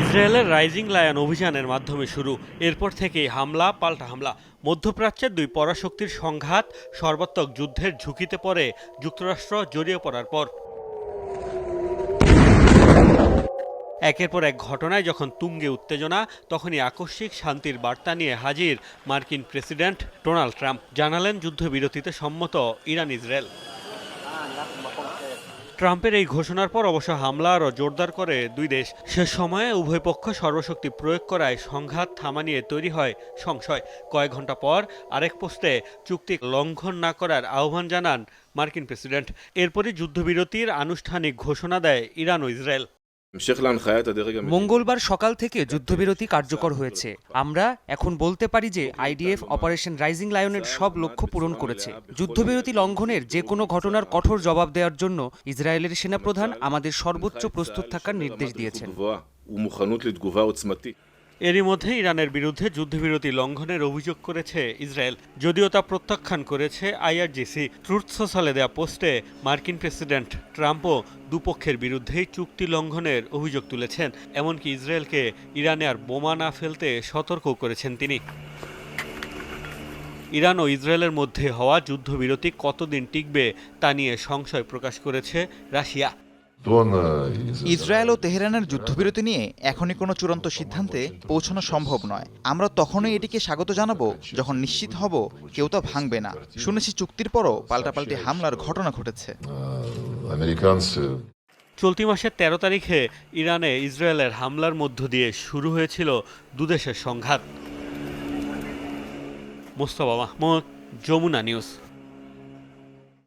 ইসরায়েলের rising lion অভিযানের মাধ্যমে শুরু। এরপর থেকেই হামলা, পাল্টা হামলা। মধ্যপ্রাচ্যের দুই পরাশক্তির সংঘাত সর্বাত্মক যুদ্ধের ঝুঁকিতে পড়ে, যুক্তরাষ্ট্র জড়িয়ে পড়ার পর। একের পর এক ঘটনায় যখন তুঙ্গে উত্তেজনা, তখনই আকস্মিক শান্তির বার্তা নিয়ে হাজির মার্কিন প্রেসিডেন্ট ডোনাল্ড ট্রাম্প। জানালেন যুদ্ধবিরতিতে সম্মত ইরান ইসরায়েল ট্রাম্পের এই ঘোষণার পর অবশ্য হামলা আরও জোরদার করে দুই দেশ। সে সময়ে উভয় পক্ষ সর্বশক্তি প্রয়োগ করায় সংঘাত থামা নিয়ে তৈরি হয় সংশয়। কয়েক ঘণ্টা পর আরেক পোস্টে চুক্তি লঙ্ঘন না করার আহ্বান জানান মার্কিন প্রেসিডেন্ট। এরপরই যুদ্ধবিরতির আনুষ্ঠানিক ঘোষণা দেয় ইরান ও ইসরায়েল। মঙ্গলবার সকাল থেকে যুদ্ধবিরতি কার্যকর হয়েছে। আমরা এখন বলতে পারি যে আইডিএফ অপারেশন রাইজিং লায়নের সব লক্ষ্য পূরণ করেছে। যুদ্ধবিরতি লঙ্ঘনের যে কোনো ঘটনার কঠোর জবাব দেওয়ার জন্য ইসরায়েলের সেনাপ্রধান আমাদের সর্বোচ্চ প্রস্তুত থাকার নির্দেশ দিয়েছেন। এরই মধ্যে ইরানের বিরুদ্ধে যুদ্ধবিরতি লঙ্ঘনের অভিযোগ করেছে ইসরায়েল, যদিও তা প্রত্যাখ্যান করেছে আইআরজিসি। ট্রুথ সোশ্যালে দেয়া পোস্টে মার্কিন প্রেসিডেন্ট ট্রাম্পও দুপক্ষের বিরুদ্ধেই চুক্তি লঙ্ঘনের অভিযোগ তুলেছেন। এমনকি ইসরায়েলকে ইরানে আর বোমা না ফেলতে সতর্ক করেছেন তিনি। ইরান ও ইসরায়েলের মধ্যে হওয়া যুদ্ধবিরতি কতদিন টিকবে তা নিয়ে সংশয় প্রকাশ করেছে রাশিয়া। ইসরায়েল। ও তেহরানের যুদ্ধবিরতি নিয়ে এখনই কোনো চূড়ান্ত সিদ্ধান্তে পৌঁছানো সম্ভব নয়। আমরা তখনই এটিকে স্বাগত জানাব যখন নিশ্চিত হব কেউ তা ভাঙবে না। শুনেছি চুক্তির পরও পাল্টাপাল্টি হামলার ঘটনা ঘটেছে। চলতি মাসের ১৩ তারিখে ইরানে ইসরায়েলের হামলার মধ্য দিয়ে শুরু হয়েছিল দুদেশের সংঘাত। মোস্তফা মাহমুদ যমুনা নিউজ।